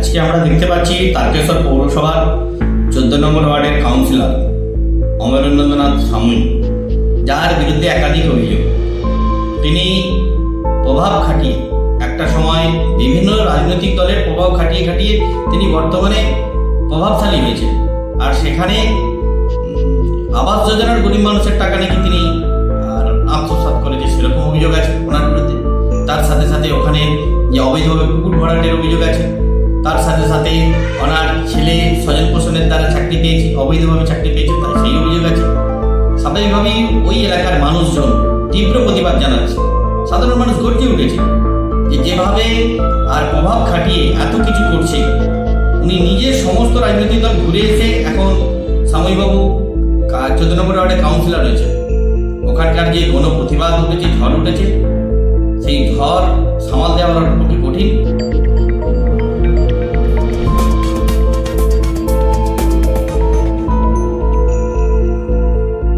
আজকে আমরা দেখতে পাচ্ছি তারকেশ্বর পৌরসভার চোদ্দ নম্বর ওয়ার্ডের কাউন্সিলর অমরেন্দ্রনাথ সামুই যার বিরুদ্ধে একাধিক অভিযোগ। তিনি প্রভাব খাটিয়ে একটা সময় বিভিন্ন রাজনৈতিক দলের প্রভাব খাটিয়ে খাটিয়ে তিনি বর্তমানে প্রভাবশালী হয়েছেন। আর সেখানে আবাস যোজনার গরিব মানুষের টাকা নাকি তিনি আর, আত্মসাৎ করেছে সেরকম অভিযোগ আছে ওনার বিরুদ্ধে তার সাথে সাথে ওখানে যে অবৈধভাবে পুকুর ভরাটের অভিযোগ আছে তার সাথে সাথে ওনার ছেলে স্বজন পোষণের দ্বারা চাকরি পেয়েছে, অবৈধভাবে চাকরি পেয়েছে, তার সেই অভিযোগ আছে। স্বাভাবিকভাবেই ওই এলাকার মানুষজন তীব্র প্রতিবাদ জানাচ্ছে। সাধারণ মানুষ গর্জে উঠেছে যে যেভাবে আর প্রভাব খাটিয়ে এত কিছু করছে। উনি নিজের সমস্ত রাজনৈতিক দল ঘুরে এসে এখন সাময়িকবাবু চোদ্দ নম্বর ওয়ার্ডে কাউন্সিলর রয়েছে ওখানকার যে কোনো প্রতিবাদ উঠেছে, ঝড় উঠেছে, সেই ঝড় সামাল দেওয়ার